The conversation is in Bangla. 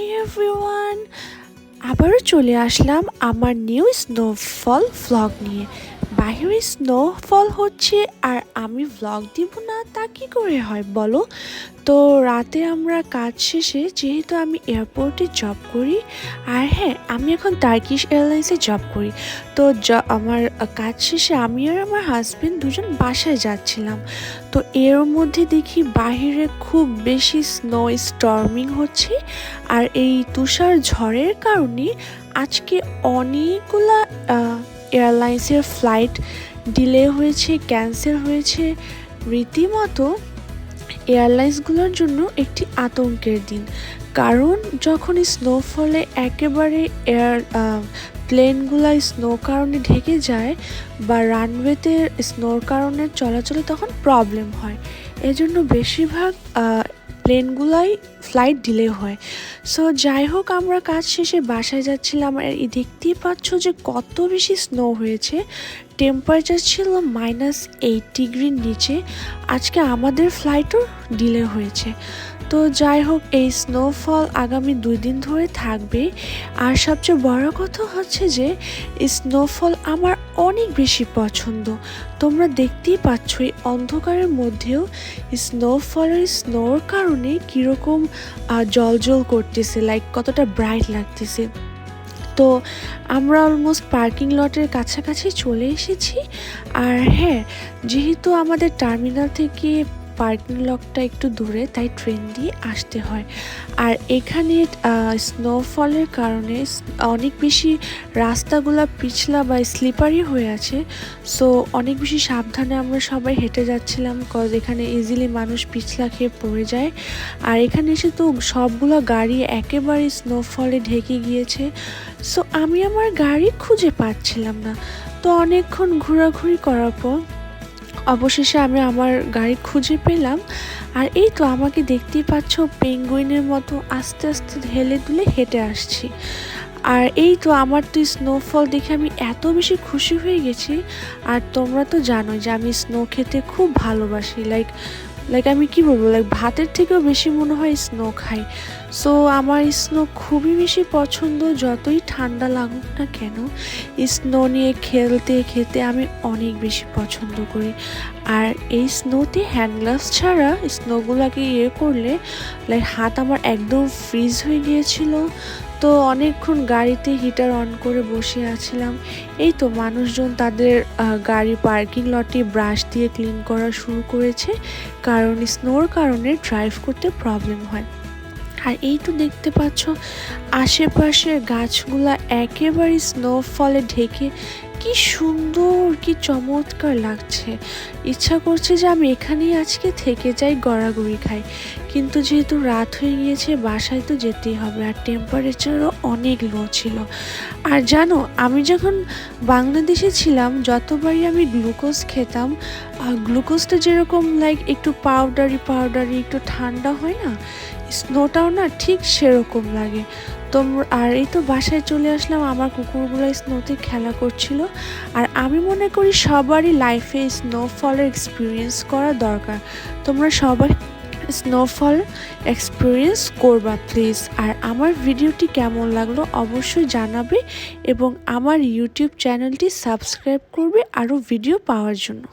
হাই এভরিওয়ান আবারও চলে আসলাম আমার নিউ স্নোফল ফ্লগ নিয়ে। বাইরে স্নোফল হচ্ছে আর আমি ভ্লগ দিব না, তা কি করে হয় বলো? তো রাতে আমরা কাজ শেষে যেহেতু আমি এয়ারপোর্টে জব করি, আর হ্যাঁ আমি এখন টার্কিশ এয়ারলাইন্সে জব করি, তো আমার কাজ শেষে আমি আর আমার হাজব্যান্ড দুজন বাসায় যাচ্ছিলাম। তো এর মধ্যে দেখি বাহিরে খুব বেশি স্নো স্টর্মিং হচ্ছে, আর এই তুষার ঝড়ের কারণে আজকে অনেকগুলা এয়ারলাইন্সের ফ্লাইট ডিলে হয়েছে, ক্যান্সেল হয়েছে। রীতিমতো এয়ারলাইন্সগুলোর জন্য একটি আতঙ্কের দিন। কারণ যখন স্নোফলে একেবারে এয়ার প্লেনগুলা স্নো কারণে ঢেকে যায় বা রানওয়েতে স্নোর কারণে চলাচলে তখন প্রবলেম হয়। এজন্য বেশিরভাগ প্লেনগুলাই ফ্লাইট ডিলে হয়। সো যাই হোক আমরা কাজ শেষে বাসায় যাচ্ছিলাম আর এই দেখতেই পাচ্ছ যে কত বেশি স্নো হয়েছে। টেম্পারেচার ছিল মাইনাস এইট ডিগ্রির নিচে। আজকে আমাদের ফ্লাইটও ডিলে হয়েছে। তো যাই হোক, এই স্নোফল আগামী দুই দিন ধরে থাকবে। আর সবচেয়ে বড় কথা হচ্ছে যে স্নোফল আমার অনেক বেশি পছন্দ। তোমরা দেখতেই পাচ্ছ এই অন্ধকারের মধ্যেও স্নোফলের স্নোর কারণে কীরকম জল জল করতেছে লাইক কতটা ব্রাইট লাগতেছে। তো আমরা অলমোস্ট পার্কিং লটের কাছাকাছি চলে এসেছি। আর হ্যাঁ যেহেতু আমাদের টার্মিনাল থেকে পার্কিং লকটা একটু দূরে, তাই ট্রেন দিয়ে আসতে হয়। আর এখানে স্নোফলের কারণে অনেক বেশি রাস্তাগুলো পিছলা বা স্লিপারি হয়ে আছে। সো অনেক বেশি সাবধানে আমরা সবাই হেঁটে যাচ্ছিলাম কজ এখানে ইজিলি মানুষ পিছলা খেয়ে পড়ে যায়। আর এখানে এসে তো সবগুলো গাড়ি একেবারে স্নোফলে ঢেকে গিয়েছে। সো আমি আমার গাড়ি খুঁজে পাচ্ছিলাম না। তো অনেকক্ষণ ঘোরাঘুরি করার পর অবশেষে আমি আমার গাড়ি খুঁজে পেলাম। আর এই তো আমাকে দেখতেই পাচ্ছ পেঙ্গুইনের মতো আস্তে আস্তে হেলে দুলে হেঁটে আসছি। আর এই তো আমার তো স্নোফল দেখে আমি এত বেশি খুশি হয়ে গেছি। আর তোমরা তো জানোই যে আমি স্নো খেতে খুব ভালোবাসি। লাইক লাইক আমি কি বলব? লাইক ভাতের থেকেও বেশি মনে হয় স্নো খাই। সো আমার স্নো খুবই বেশি পছন্দ, যতই ঠান্ডা লাগুক না কেন। স্নো নিয়ে খেলতে খেতে আমি অনেক বেশি পছন্দ করি। আর এই স্নোতে হ্যান্ড গ্লাভস ছাড়া স্নোগুলোকে ইয়ে করলে লাইক হাত আমার একদম ফ্রিজ হয়ে গিয়েছিল। তো অনেকক্ষণ গাড়িতে হিটার অন করে বসে আছিলাম। এই তো মানুষজন তাদের গাড়ি পার্কিং লটে ব্রাশ দিয়ে ক্লিন করা শুরু করেছে, কারণ স্নোর কারণে ড্রাইভ করতে প্রবলেম হয়। আর এই তো দেখতে পাচ্ছ, আশেপাশের গাছগুলা একেবারে স্নোফলে ঢেকে কি সুন্দর, কি চমৎকার লাগছে। ইচ্ছা করছে যে আমি এখানেই আজকে থেকে যাই, গড়াগড়ি খাই। কিন্তু যেহেতু রাত হয়ে গিয়েছে, বাসায় তো যেতেই হবে। আর টেম্পারেচারও অনেক লো ছিল। আর জানো, আমি যখন বাংলাদেশে ছিলাম, যতবারই আমি গ্লুকোজ খেতাম আর গ্লুকোজটা যেরকম লাইক একটু পাউডারি পাউডারি একটু ঠান্ডা হয় না স্নোটাও না ঠিক সেরকম লাগে। তোমরা আর এই তো বাসায় চলে আসলাম, আমার কুকুরগুলো স্নোতে খেলা করছিল। আর আমি মনে করি সবারই লাইফে স্নোফলের এক্সপিরিয়েন্স করা দরকার। তোমরা সবাই স্নোফল এক্সপিরিয়েন্স করবা প্লিজ আর আমার ভিডিওটি কেমন লাগল অবশ্যই জানাবে এবং আমার ইউটিউব চ্যানেলটি সাবস্ক্রাইব করবে আরও ভিডিও পাওয়ার জন্য।